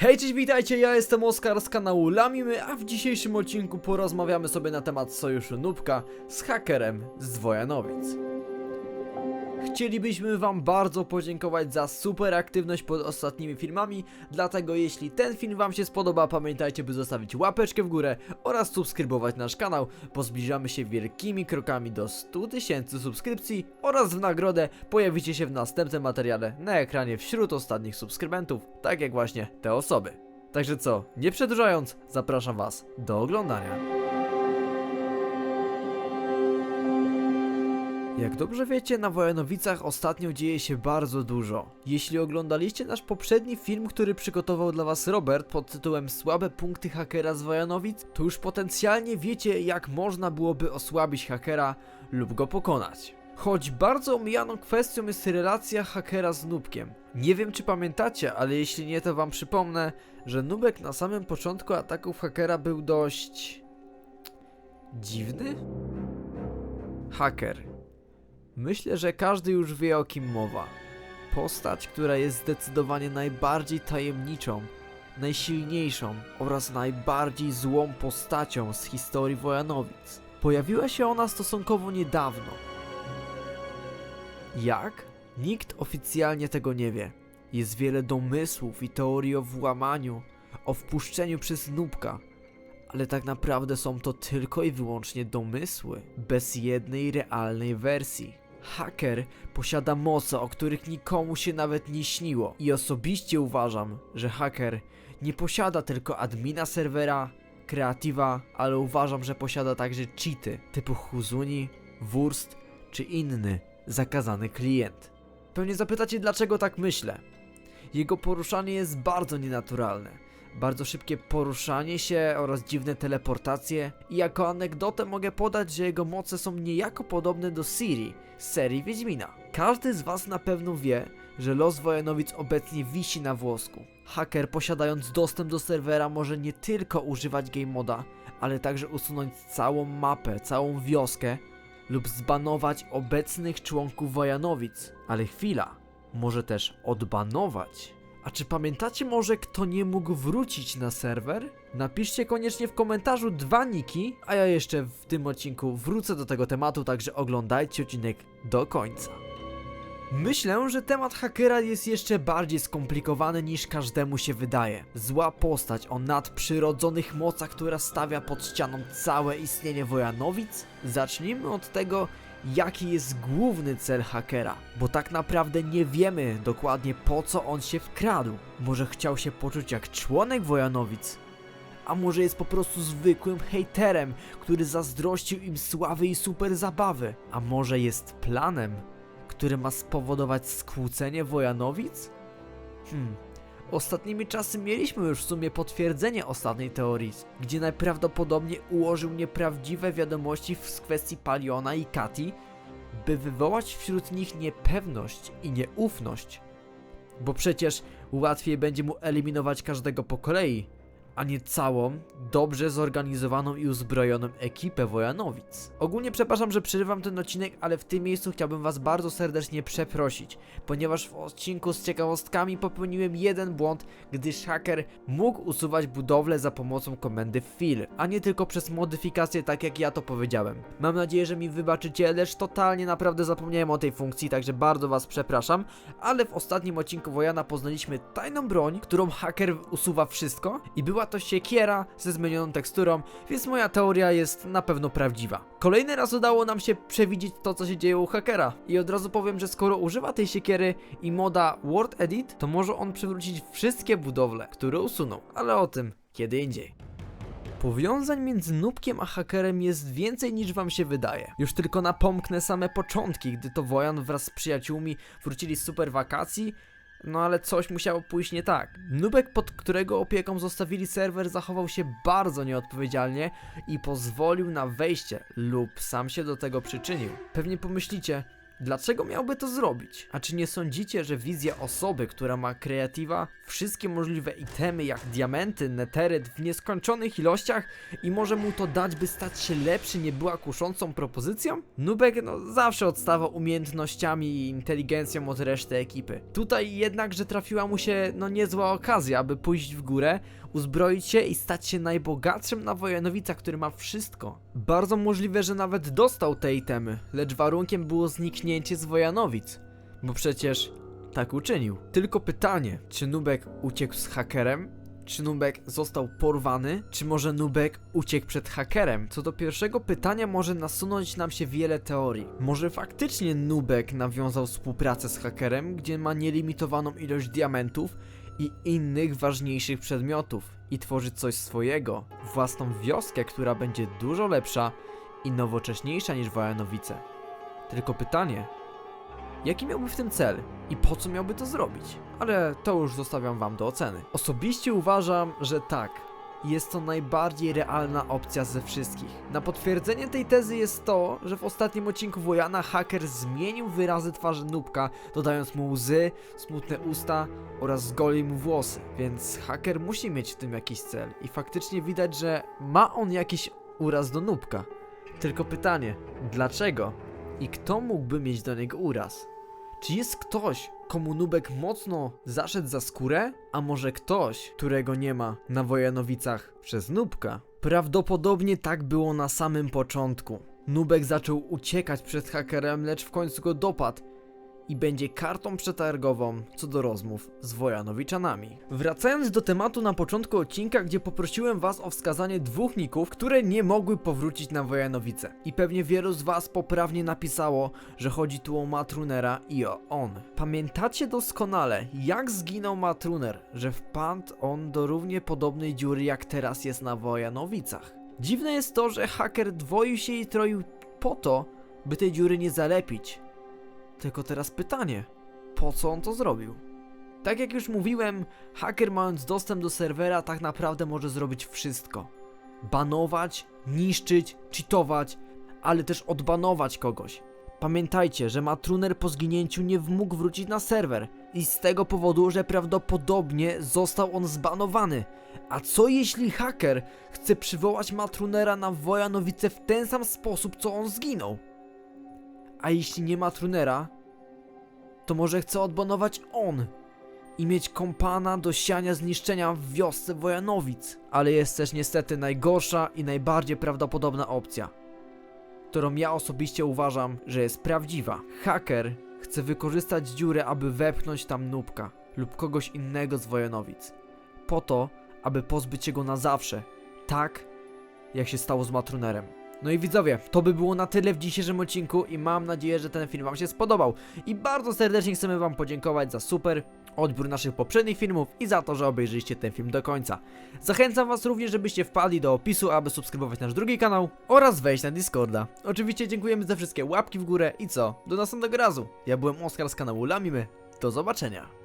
Hej, cześć, witajcie, ja jestem Oskar z kanału Lamimy, a w dzisiejszym odcinku porozmawiamy sobie na temat sojuszu Nubka z hakerem z Wojanowic. Chcielibyśmy wam bardzo podziękować za super aktywność pod ostatnimi filmami, dlatego jeśli ten film wam się spodoba, pamiętajcie by zostawić łapeczkę w górę oraz subskrybować nasz kanał, bo zbliżamy się wielkimi krokami do 100 tysięcy subskrypcji oraz w nagrodę pojawicie się w następnym materiale na ekranie wśród ostatnich subskrybentów, tak jak właśnie te osoby. Także co, nie przedłużając, zapraszam was do oglądania. Jak dobrze wiecie, na Wojanowicach ostatnio dzieje się bardzo dużo. Jeśli oglądaliście nasz poprzedni film, który przygotował dla was Robert pod tytułem Słabe punkty hakera z Wojanowic, to już potencjalnie wiecie, jak można byłoby osłabić hakera lub go pokonać. Choć bardzo omijaną kwestią jest relacja hakera z Nubkiem. Nie wiem czy pamiętacie, ale jeśli nie to wam przypomnę, że Nubek na samym początku ataków hakera był dość... dziwny? Haker. Myślę, że każdy już wie o kim mowa. Postać, która jest zdecydowanie najbardziej tajemniczą, najsilniejszą oraz najbardziej złą postacią z historii Wojanowic. Pojawiła się ona stosunkowo niedawno. Jak? Nikt oficjalnie tego nie wie. Jest wiele domysłów i teorii o włamaniu, o wpuszczeniu przez nubka, ale tak naprawdę są to tylko i wyłącznie domysły, bez jednej realnej wersji. Haker posiada moce, o których nikomu się nawet nie śniło. I osobiście uważam, że haker nie posiada tylko admina serwera, kreatywa, ale uważam, że posiada także cheaty typu Huzuni, Wurst czy inny zakazany klient. Pewnie zapytacie, dlaczego tak myślę. Jego poruszanie jest bardzo nienaturalne bardzo szybkie poruszanie się oraz dziwne teleportacje. I jako anegdotę mogę podać, że jego moce są niejako podobne do Siri z serii Wiedźmina. Każdy z was na pewno wie, że los Wojanowic obecnie wisi na włosku. Haker posiadając dostęp do serwera może nie tylko używać game moda, ale także usunąć całą mapę, całą wioskę lub zbanować obecnych członków Wojanowic. Ale chwila, może też odbanować. A czy pamiętacie może kto nie mógł wrócić na serwer? Napiszcie koniecznie w komentarzu dwa niki, a ja jeszcze w tym odcinku wrócę do tego tematu, także oglądajcie odcinek do końca. Myślę, że temat hakera jest jeszcze bardziej skomplikowany niż każdemu się wydaje. Zła postać o nadprzyrodzonych mocach, która stawia pod ścianą całe istnienie Wojanowic? Zacznijmy od tego, jaki jest główny cel hakera, bo tak naprawdę nie wiemy dokładnie po co on się wkradł. Może chciał się poczuć jak członek Wojanowic, a może jest po prostu zwykłym hejterem, który zazdrościł im sławy i super zabawy, a może jest planem, który ma spowodować skłócenie Wojanowic? Hmm. Ostatnimi czasy mieliśmy już w sumie potwierdzenie ostatniej teorii, gdzie najprawdopodobniej ułożył nieprawdziwe wiadomości w kwestii Paliona i Kati, by wywołać wśród nich niepewność i nieufność. Bo przecież łatwiej będzie mu eliminować każdego po kolei, a nie całą, dobrze zorganizowaną i uzbrojoną ekipę Wojanowic. Ogólnie przepraszam, że przerywam ten odcinek, ale w tym miejscu chciałbym was bardzo serdecznie przeprosić, ponieważ w odcinku z ciekawostkami popełniłem jeden błąd, gdyż haker mógł usuwać budowlę za pomocą komendy fill, a nie tylko przez modyfikację tak jak ja to powiedziałem. Mam nadzieję, że mi wybaczycie, lecz totalnie naprawdę zapomniałem o tej funkcji, także bardzo was przepraszam, ale w ostatnim odcinku Wojana poznaliśmy tajną broń, którą haker usuwa wszystko i była to siekiera ze zmienioną teksturą, więc moja teoria jest na pewno prawdziwa. Kolejny raz udało nam się przewidzieć to, co się dzieje u hakera i od razu powiem, że skoro używa tej siekiery i moda Word Edit, to może on przywrócić wszystkie budowle, które usunął, ale o tym kiedy indziej. Powiązań między nubkiem a hakerem jest więcej niż wam się wydaje. Już tylko napomknę same początki, gdy to Wojan wraz z przyjaciółmi wrócili z super wakacji, no ale coś musiało pójść nie tak. Nubek, pod którego opieką zostawili serwer, zachował się bardzo nieodpowiedzialnie i pozwolił na wejście lub sam się do tego przyczynił. Pewnie pomyślicie, Dlaczego miałby to zrobić? A czy nie sądzicie, że wizja osoby, która ma kreatywa, wszystkie możliwe itemy jak diamenty, neteryt w nieskończonych ilościach i może mu to dać, by stać się lepszy, nie była kuszącą propozycją? Nubek no zawsze odstawał umiejętnościami i inteligencją od reszty ekipy. Tutaj jednak, że trafiła mu się no niezła okazja, aby pójść w górę, uzbroić się i stać się najbogatszym na Wojanowicach, który ma wszystko. Bardzo możliwe, że nawet dostał te itemy, lecz warunkiem było zniknięcie z Wojanowic. Bo przecież tak uczynił. Tylko pytanie, czy Nubek uciekł z hakerem? Czy Nubek został porwany? Czy może Nubek uciekł przed hakerem? Co do pierwszego pytania może nasunąć nam się wiele teorii. Może faktycznie Nubek nawiązał współpracę z hakerem, gdzie ma nielimitowaną ilość diamentów i innych ważniejszych przedmiotów i tworzy coś swojego, własną wioskę, która będzie dużo lepsza i nowocześniejsza niż Wojanowice. Tylko pytanie, jaki miałby w tym cel i po co miałby to zrobić? Ale to już zostawiam wam do oceny. Osobiście uważam, że tak. Jest to najbardziej realna opcja ze wszystkich. Na potwierdzenie tej tezy jest to, że w ostatnim odcinku Wojana haker zmienił wyrazy twarzy Nubka, dodając mu łzy, smutne usta oraz zgolił mu włosy. Więc haker musi mieć w tym jakiś cel i faktycznie widać, że ma on jakiś uraz do Nubka. Tylko pytanie, dlaczego? I kto mógłby mieć do niego uraz? Czy jest ktoś, komu Nubek mocno zaszedł za skórę? A może ktoś, którego nie ma na Wojanowicach przez Nubka? Prawdopodobnie tak było na samym początku. Nubek zaczął uciekać przed hakerem, lecz w końcu go dopadł i będzie kartą przetargową co do rozmów z Wojanowiczanami. Wracając do tematu na początku odcinka, gdzie poprosiłem was o wskazanie dwóch ników, które nie mogły powrócić na Wojanowice. I pewnie wielu z was poprawnie napisało, że chodzi tu o Matrunera i o on. Pamiętacie doskonale, jak zginął Matruner, że wpadł on do równie podobnej dziury jak teraz jest na Wojanowicach. Dziwne jest to, że haker dwoił się i troił po to, by tej dziury nie zalepić. Tylko teraz pytanie, po co on to zrobił? Tak jak już mówiłem, haker mając dostęp do serwera tak naprawdę może zrobić wszystko. Banować, niszczyć, cheatować, ale też odbanować kogoś. Pamiętajcie, że Matruner po zginięciu nie mógł wrócić na serwer i z tego powodu, że prawdopodobnie został on zbanowany. A co jeśli haker chce przywołać Matrunera na Wojanowice w ten sam sposób, co on zginął? A jeśli nie ma Trunera, to może chce odbanować on i mieć kompana do siania zniszczenia w wiosce Wojanowic. Ale jest też niestety najgorsza i najbardziej prawdopodobna opcja, którą ja osobiście uważam, że jest prawdziwa. Haker chce wykorzystać dziurę, aby wepchnąć tam nubka lub kogoś innego z Wojanowic. Po to, aby pozbyć się go na zawsze. Tak, jak się stało z Matrunerem. No i widzowie, to by było na tyle w dzisiejszym odcinku i mam nadzieję, że ten film wam się spodobał. I bardzo serdecznie chcemy wam podziękować za super odbiór naszych poprzednich filmów i za to, że obejrzyliście ten film do końca. Zachęcam was również, żebyście wpadli do opisu, aby subskrybować nasz drugi kanał oraz wejść na Discorda. Oczywiście dziękujemy za wszystkie łapki w górę i co? Do następnego razu. Ja byłem Oskar z kanału Lamimy. Do zobaczenia.